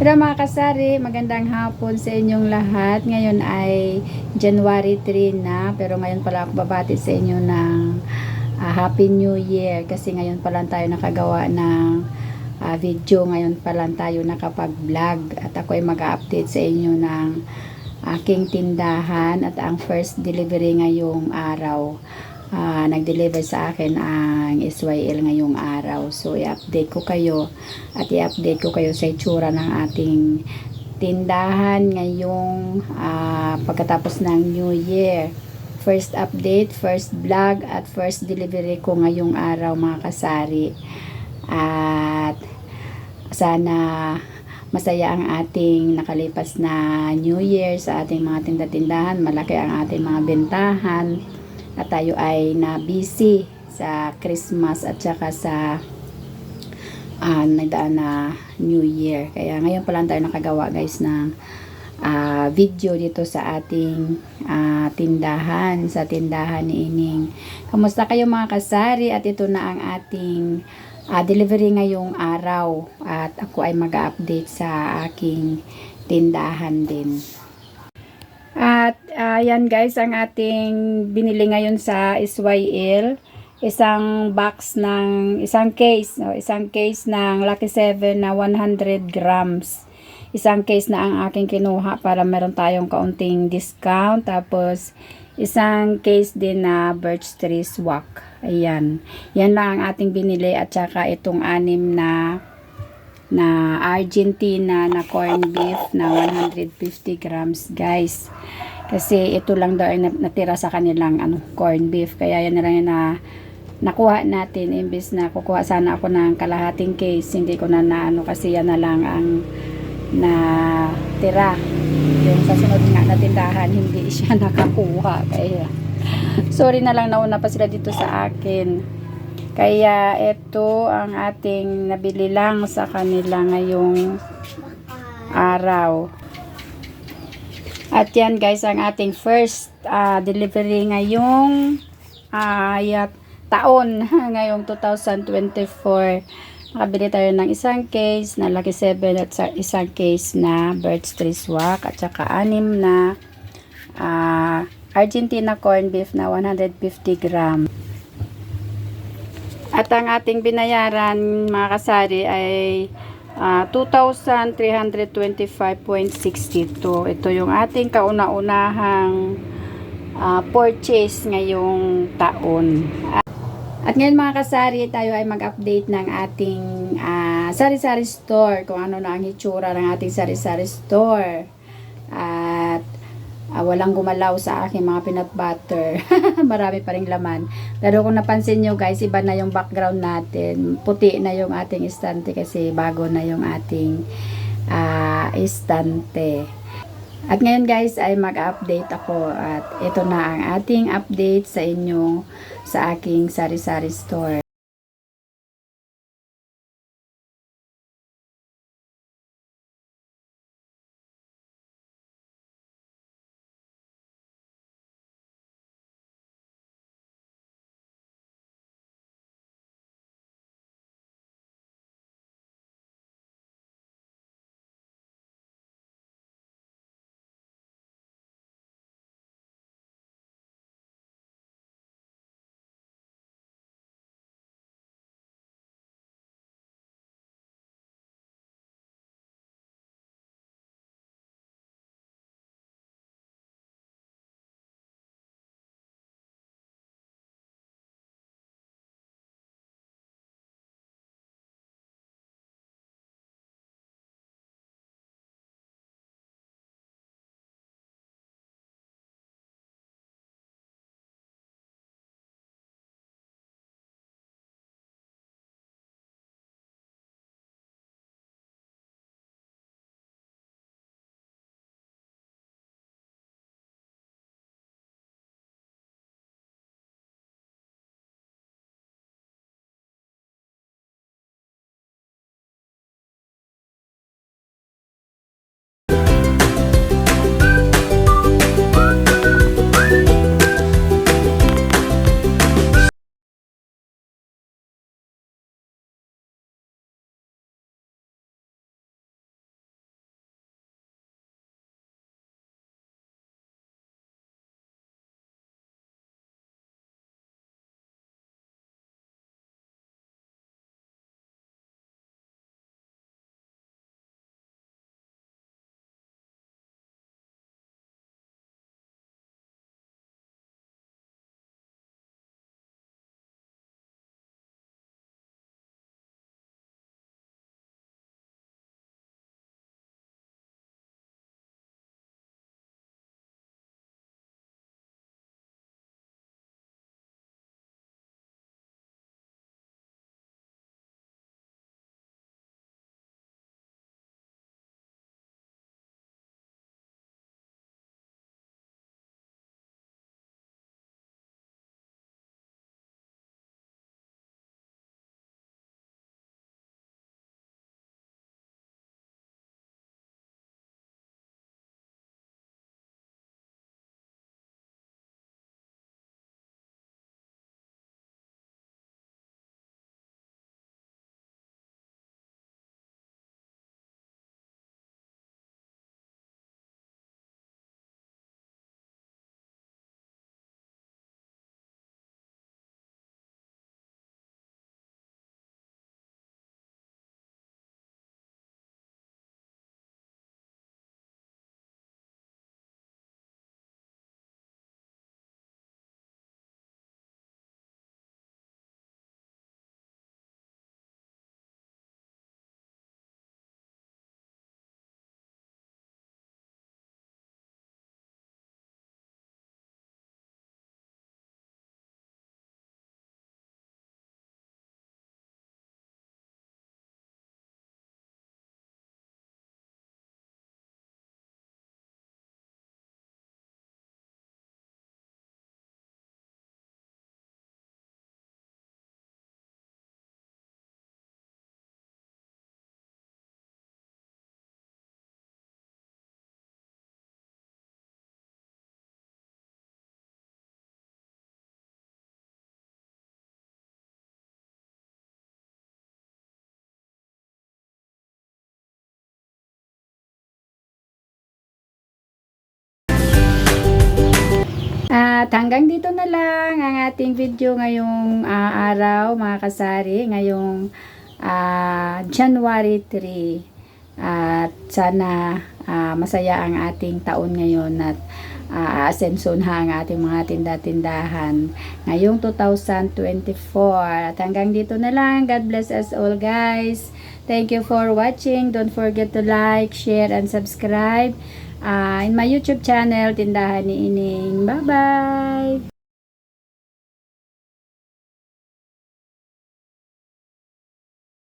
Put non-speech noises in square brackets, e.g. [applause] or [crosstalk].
Pero mga kasari, magandang hapon sa inyong lahat. Ngayon ay January 3 na, pero ngayon pala ako babati sa inyo ng ah, Happy New Year kasi ngayon pa lang tayo nakagawa ng ah, video, ngayon pa lang tayo nakapag-vlog at ako ay mag-update sa inyo ng aking tindahan at ang first delivery ngayong araw. Ah, nag-deliver sa akin ang SYL ngayong araw. So, i-update ko kayo at i-update ko kayo sa itsura ng ating tindahan ngayong ah, pagkatapos ng New Year. First update, first vlog at first delivery ko ngayong araw mga kasari. At sana masaya ang ating nakalipas na New Year sa ating mga tinda-tindahan. Malaki ang ating mga bentahan at tayo ay na busy sa Christmas at saka sa ah nagdaan na New Year. Kaya ngayon pa lang tayo nakagawa guys ng ah, video dito sa ating ah, tindahan, sa tindahan ni Ining. Kamusta kayo mga kasari? At ito na ang ating ah, delivery ngayong araw. At ako ay mag-update sa aking tindahan din. At ayan guys, ang ating binili ngayon sa SYL, isang box ng isang case, no, isang case ng Lucky 7 na 100 grams. Isang case na ang aking kinuha para meron tayong kaunting discount. Tapos isang case din na birch tree swak. Ayan. Yan lang ang ating binili at saka itong anim na na Argentina na corned beef na 150 grams guys. Kasi ito lang daw ay nat- natira sa kanilang ano corned beef. Kaya yan na lang na nakuha natin. Imbes na kukuha sana ako ng kalahating case hindi ko na naano kasi yan na lang ang na tira yung sa sunod nga na tindahan hindi siya [laughs] nakakuha. Kaya sorry na lang nauna pa sila dito sa akin kaya ito ang ating nabili lang sa kanila ngayong araw. At yan guys ang ating first ah, delivery ngayong ah, yat- taon, [laughs] ngayong 2024. Nakabili tayo ng isang case na Lucky 7 at sa isang case na Birch Tree Swak at saka anim na ah, Argentina corned beef na 150 gram. At ang ating binayaran mga kasari ay ah, 2,325.62. Ito yung ating kauna-unahang ah, purchase ngayong taon. At ngayon mga kasari, tayo ay mag-update ng ating ah, sari-sari store. Kung ano na ang hitsura ng ating sari-sari store. At ah, walang gumalaw sa aking mga peanut butter. [laughs] Marami pa rin laman. Pero kung napansin nyo guys, iba na yung background natin. Puti na yung ating istante kasi bago na yung ating ah, istante. At ngayon guys ay mag-update ako at ito na ang ating update sa inyo sa aking sari-sari store. At hanggang dito na lang ang ating video ngayong ah, araw mga kasari, ngayong ah, January 3. At sana ah, masaya ang ating taon ngayon at uh, ha ang ating mga tinda-tindahan ngayong 2024. At hanggang dito na lang. God bless us all guys. Thank you for watching. Don't forget to like, share, and subscribe uh, in my YouTube channel, Tindahan ni Ining. Bye-bye!